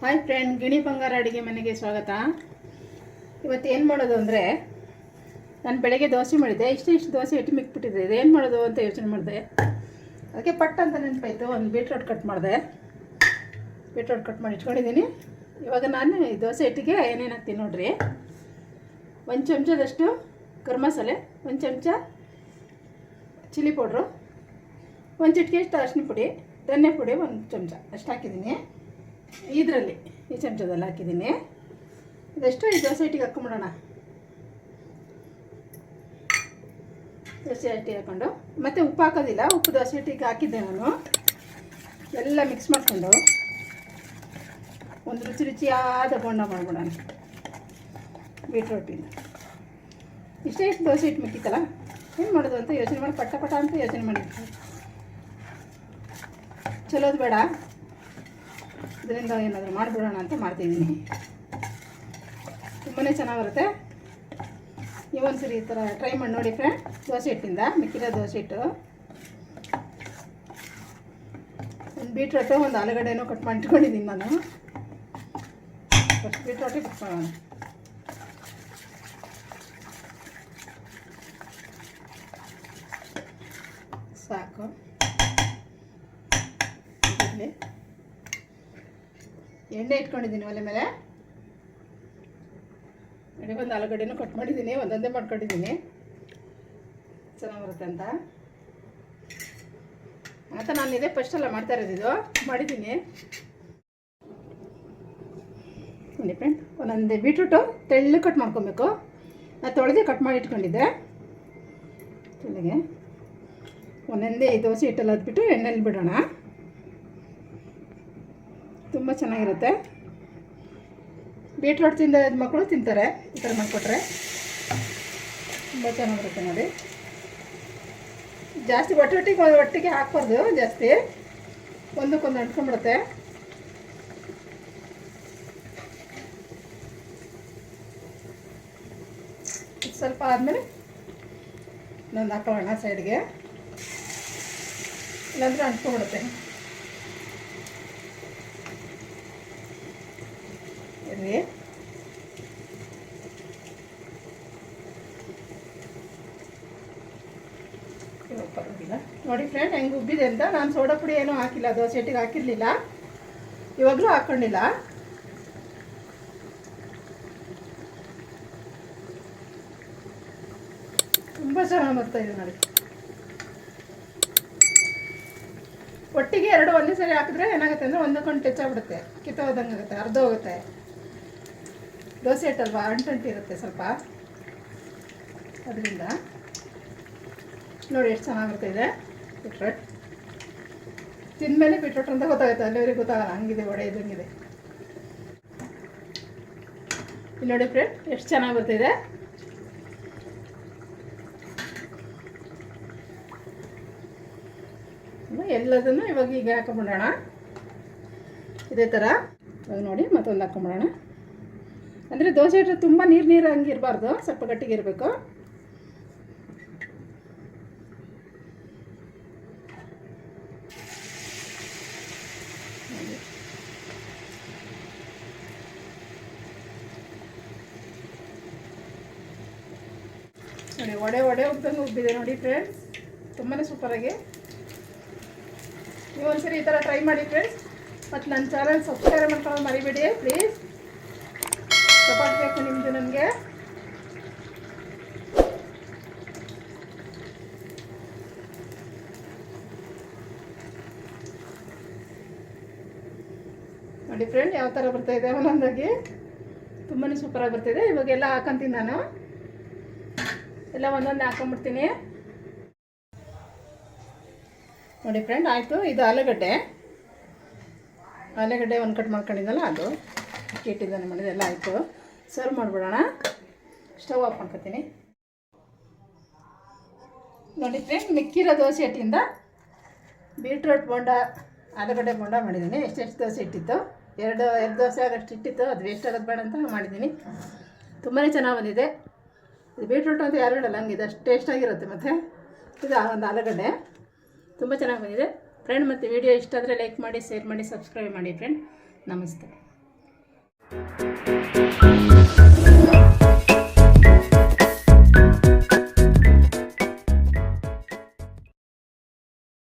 Hi friend ಗಿಣಿ ಬಂಗಾರ ಅಡುಗೆ ಮನೆಗೆ ಸ್ವಾಗತ. ಇವತ್ತು ಏನು ಮಾಡೋದು ಅಂದರೆ, ನಾನು ಬೆಳಗ್ಗೆ ದೋಸೆ ಮಾಡಿದ್ದೆ. ಇಷ್ಟು ಇಷ್ಟು ದೋಸೆ ಇಟ್ಟು ಮಿಕ್ಬಿಟ್ಟಿದ್ದೆ ಇದೇನು ಮಾಡೋದು ಅಂತ ಯೋಚನೆ ಮಾಡಿದೆ. ಅದಕ್ಕೆ ಪಟ್ ಅಂತ ನೆನಪಾಯಿತು. ಒಂದು ಬೀಟ್ರೋಟ್ ಕಟ್ ಮಾಡಿದೆ. ಬೀಟ್ರೋಟ್ ಕಟ್ ಮಾಡಿ ಇಟ್ಕೊಂಡಿದ್ದೀನಿ ಇವಾಗ ನಾನು ಈ ದೋಸೆ ಇಟ್ಟಿಗೆ ಏನೇನು ಹಾಕ್ತೀನಿ ನೋಡಿರಿ. ಒಂದು ಚಮಚದಷ್ಟು ಗರಂ ಮಸಾಲೆ, ಒಂದು ಚಮಚ ಚಿಲ್ಲಿ ಪೌಡ್ರು ಒಂದು ಚಿಟಿಕೆ ಅಷ್ಟು ಅರಿಶಿನ ಪುಡಿ, ಧನ್ಯ ಪುಡಿ ಒಂದು ಚಮಚ. ಅಷ್ಟು ಹಾಕಿದ್ದೀನಿ ಇದರಲ್ಲಿ ಈ ಚಮಚದಲ್ಲಿ ಹಾಕಿದ್ದೀನಿ. ಇದೆಷ್ಟು ಈ ದೋಸೆ ಹಿಟ್ಟಿಗೆ ಹಾಕ್ಕೊಂಬಿಡೋಣ ದೋಸೆ ಹಿಟ್ಟಿಗೆ ಹಾಕ್ಕೊಂಡು ಮತ್ತು ಉಪ್ಪು ಹಾಕೋದಿಲ್ಲ, ಉಪ್ಪು ದೋಸೆ ಹಿಟ್ಟಿಗೆ ಹಾಕಿದ್ದೆ ನಾನು. ಎಲ್ಲ ಮಿಕ್ಸ್ ಮಾಡಿಕೊಂಡು ಒಂದು ರುಚಿ ರುಚಿಯಾದ ಬೋಂಡ ಮಾಡ್ಬಿಡೋಣ. ಬೀಟ್ರೋಟಿಂದ ಇಷ್ಟೇ ಇಷ್ಟು ದೋಸೆ ಹಿಟ್ಟು ಮಿಕ್ಕಿತ್ತಲ್ಲ, ಏನು ಮಾಡೋದು ಅಂತ ಯೋಚನೆ ಮಾಡಿ ಪಟ್ಟ ಪಟ ಅಂತ ಯೋಚನೆ ಮಾಡಿ ಚಲೋದು ಬೇಡ. ಇದರಿಂದ ಏನಾದರೂ ಮಾಡಿಬಿಡೋಣ ಅಂತ ಮಾಡ್ತಿದ್ದೀನಿ. ತುಂಬಾ ಚೆನ್ನಾಗಿ ಬರುತ್ತೆ ನೀವೊಂದ್ಸರಿ ಈ ಥರ ಟ್ರೈ ಮಾಡಿ ನೋಡಿ ಫ್ರೆಂಡ್ ದೋಸೆ ಹಿಟ್ಟಿಂದ ಮಿಕ್ಕಿರೋ ದೋಸೆ ಹಿಟ್ಟು. ಒಂದು ಬೀಟ್ರೋಟು ಒಂದು ಆಲೂಗಡ್ಡೆನೂ ಕಟ್ ಮಾಡಿ ಇಟ್ಕೊಂಡಿದ್ದೀನಿ ನಾನು ಫಸ್ಟ್ ಬೀಟ್ರೋಟೇ ಕಟ್ ಮಾಡೋಣ. ಸಾಕು. ಎಣ್ಣೆ ಇಟ್ಕೊಂಡಿದ್ದೀನಿ ಒಲೆ ಮೇಲೆ. ನೋಡಿ, ಒಂದು ಆಲೂಗಡ್ಡೆನೂ ಕಟ್ ಮಾಡಿದ್ದೀನಿ, ಒಂದೊಂದೇ ಮಾಡ್ಕೊಂಡಿದ್ದೀನಿ. ಚೆನ್ನಾಗಿ ಬರುತ್ತೆ ಅಂತ. ಅಂತ ನಾನು ಇದೇ ಫಸ್ಟ್ ಎಲ್ಲ ಮಾಡ್ತಾ ಇದು. ಮಾಡಿದ್ದೀನಿ. ನೋಡಿ ಫ್ರೆಂಡ್ ಒಂದೊಂದೇ ಬೀಟ್ರೂಟು ತೆಳ್ಳು ಕಟ್ ಮಾಡ್ಕೊಬೇಕು. ನಾನು ತೊಳೆದೇ ಕಟ್ ಮಾಡಿ ಇಟ್ಕೊಂಡಿದ್ದೆ. ತೆಳ್ಳಗೆ. ಒಂದೊಂದೇ ದೋಸೆ ಹಿಟ್ಟಲ್ಲಿ ಹದ್ಬಿಟ್ಟು ಎಣ್ಣೆಲಿ ಬಿಡೋಣ. ತುಂಬ ಚೆನ್ನಾಗಿರುತ್ತೆ. ಬೀಟ್ರೋಟ್ ತಿಂದ ಮಕ್ಕಳು ತಿಂತಾರೆ, ಈ ಥರ ಮಾಡಿಕೊಟ್ರೆ. ತುಂಬ ಚೆನ್ನಾಗಿರುತ್ತೆ ನೋಡಿ. ಜಾಸ್ತಿ ಒಟ್ಟೊಟ್ಟಿಗೆ ಒಟ್ಟಿಗೆ ಹಾಕ್ಬಾರ್ದು ಜಾಸ್ತಿ. ಒಂದಕ್ಕೊಂದು ಅಂಟ್ಕೊಂಡ್ಬಿಡುತ್ತೆ. ಸ್ವಲ್ಪ ಆದಮೇಲೆ ನಾನು ಹಾಕೊಳ್ಳೋಣ ಸೈಡ್ಗೆ ಇಲ್ಲಾಂದ್ರೆ ಅಂಟ್ಕೊಂಡ್ಬಿಡುತ್ತೆ. ಪರವಾಗಿಲ್ಲ. ನೋಡಿ ಫ್ರೆಂಡ್ ಹೆಂಗೆ ಉಬ್ಬಿದೆ ಅಂತ. ನಾನು ಸೋಡಾ ಪುಡಿ ಏನೂ ಹಾಕಿಲ್ಲ, ದೋಸೆ ಹಿಟ್ಟಿಗೆ ಹಾಕಿರಲಿಲ್ಲ. ಇವಾಗಲೂ ಹಾಕ್ಕೊಂಡಿಲ್ಲ ತುಂಬ ಚೆನ್ನಾಗಿ ಬರ್ತಾ ಇದೆ ನೋಡಿ. ಒಟ್ಟಿಗೆ ಎರಡು ಒಂದೇ ಸರಿ ಹಾಕಿದ್ರೆ ಏನಾಗುತ್ತೆ ಅಂದರೆ ಒಂದಕ್ಕೊಂದು ಟಚ್ ಆಗ್ಬಿಡುತ್ತೆ. ಕಿತ್ತೋದಂಗೆ ಆಗುತ್ತೆ ಅರ್ಧ ಹೋಗುತ್ತೆ ದೋಸೆ ಹಿಟ್ಟಲ್ವಾ ಅಂಟಂಟಿರುತ್ತೆ ಸ್ವಲ್ಪ. ಅದರಿಂದ. ನೋಡಿ, ಎಷ್ಟು ಚೆನ್ನಾಗಿ ಇದೆ. ಬಿಟ್ರೋಟ್. ತಿಂದಮೇಲೆ ಬಿಟ್ರೋಟ್ ಅಂತ ಗೊತ್ತಾಗುತ್ತೆ. ಅಲ್ಲಿವರೆಗೆ ಗೊತ್ತಾಗಲ್ಲ. ಹಂಗಿದೆ ವಡೆ ಇದಂಗಿದೆ ಇಲ್ಲಿ ನೋಡಿ ಫ್ರೆಂಡ್, ಎಷ್ಟು ಚೆನ್ನಾಗಿ ಬರ್ತಿದೆ ಎಲ್ಲದನ್ನು ಇವಾಗ ಈಗ ಹಾಕೊಂಬಿಡೋಣ. ಇದೇ ಥರ. ಇವಾಗ ನೋಡಿ, ಮತ್ತೊಂದು ಹಾಕೊಂಬಿಡೋಣ. ಅಂದರೆ ದೋಸೆ ಹಿಟ್ಟು ತುಂಬ ನೀರು ನೀರು ಹಂಗೆ ಇರಬಾರ್ದು, ಸ್ವಲ್ಪ ಗಟ್ಟಿಗೆ ಇರಬೇಕು. ನೋಡಿ ಒಡೆ ಒಡೆ ಉದ್ದಂಗೆ ಉಬ್ಬಿದೆ ನೋಡಿ ಫ್ರೆಂಡ್ಸ್ ತುಂಬಾ ಸೂಪರಾಗಿ ನೀವು ಒಂದ್ಸರಿ ಈ ಥರ ಟ್ರೈ ಮಾಡಿ ಫ್ರೆಂಡ್ಸ್ ಮತ್ತು ನನ್ನ ಚಾನಲ್ ಸಬ್ಸ್ಕ್ರೈಬ್ ಮಾಡ್ಕೊಳ್ಳೋದು ಮರಿಬೇಡಿ ಪ್ಲೀಸ್ ಸಪೋರ್ಟ್ ಬೇಕು ನಿಮ್ಮದು ನನಗೆ? ನೋಡಿ ಫ್ರೆಂಡ್ ಯಾವ ಥರ ಬರ್ತಾ ಇದೆ ಒಂದೊಂದಾಗಿ? ತುಂಬಾ ಸೂಪರಾಗಿ ಇವಾಗ ಎಲ್ಲ ಹಾಕೊಂತೀನಿ ನಾನು. ಎಲ್ಲ ಒಂದೊಂದೇ ಹಾಕೊಂಡ್ಬಿಡ್ತೀನಿ. ನೋಡಿ ಫ್ರೆಂಡ್ ಆಯಿತು. ಇದು ಆಲೂಗಡ್ಡೆ. ಆಲೂಗಡ್ಡೆ ಒಂದು ಕಟ್ ಮಾಡ್ಕೊಂಡಿದ್ದಲ್ಲ ಅದು. ಇಟ್ಟಿದ್ದಾನೆ ಮಾಡಿದೆ ಎಲ್ಲ ಆಯಿತು. ಸರ್ವ್ ಮಾಡಿಬಿಡೋಣ. ಸ್ಟವ್ ಆಫ್ ಮಾಡ್ಕೊತೀನಿ. ನೋಡಿ ಫ್ರೆಂಡ್ ಮಿಕ್ಕಿರೋ ದೋಸೆ ಹಿಟ್ಟಿಂದ ಬೀಟ್ರೋಟ್ ಬೋಂಡ, ಆಲೂಗಡ್ಡೆ ಬೋಂಡ ಮಾಡಿದ್ದೀನಿ. ಎಷ್ಟೆಷ್ಟು ದೋಸೆ ಇಟ್ಟಿತ್ತು ಎರಡು ಎರಡು ದೋಸೆ ಆಗಷ್ಟು ಇಟ್ಟಿತ್ತು ಅದು ವೇಸ್ಟ್ ಆಗೋದು ಬೇಡ ಅಂತ ಮಾಡಿದ್ದೀನಿ. ತುಂಬಾ ಚೆನ್ನಾಗಿ ಬಂದಿದೆ. ಇದು ಬೀಟ್ರೂಟ್ ಅಂತ ಯಾರು ಹೇಳಲ್ಲ ಹಂಗಿದೆ ಅಷ್ಟು ಟೇಸ್ಟಾಗಿರುತ್ತೆ ಮತ್ತು. ಇದು ಒಂದು ಆಲೂಗಡ್ಡೆ. ತುಂಬ ಚೆನ್ನಾಗಿ ಬಂದಿದೆ. ಫ್ರೆಂಡ್ ಮತ್ತು ವಿಡಿಯೋ ಇಷ್ಟ ಆದರೆ ಲೈಕ್ ಮಾಡಿ ಶೇರ್ ಮಾಡಿ ಸಬ್ಸ್ಕ್ರೈಬ್ ಮಾಡಿ ಫ್ರೆಂಡ್ ನಮಸ್ತೆ. Thank you.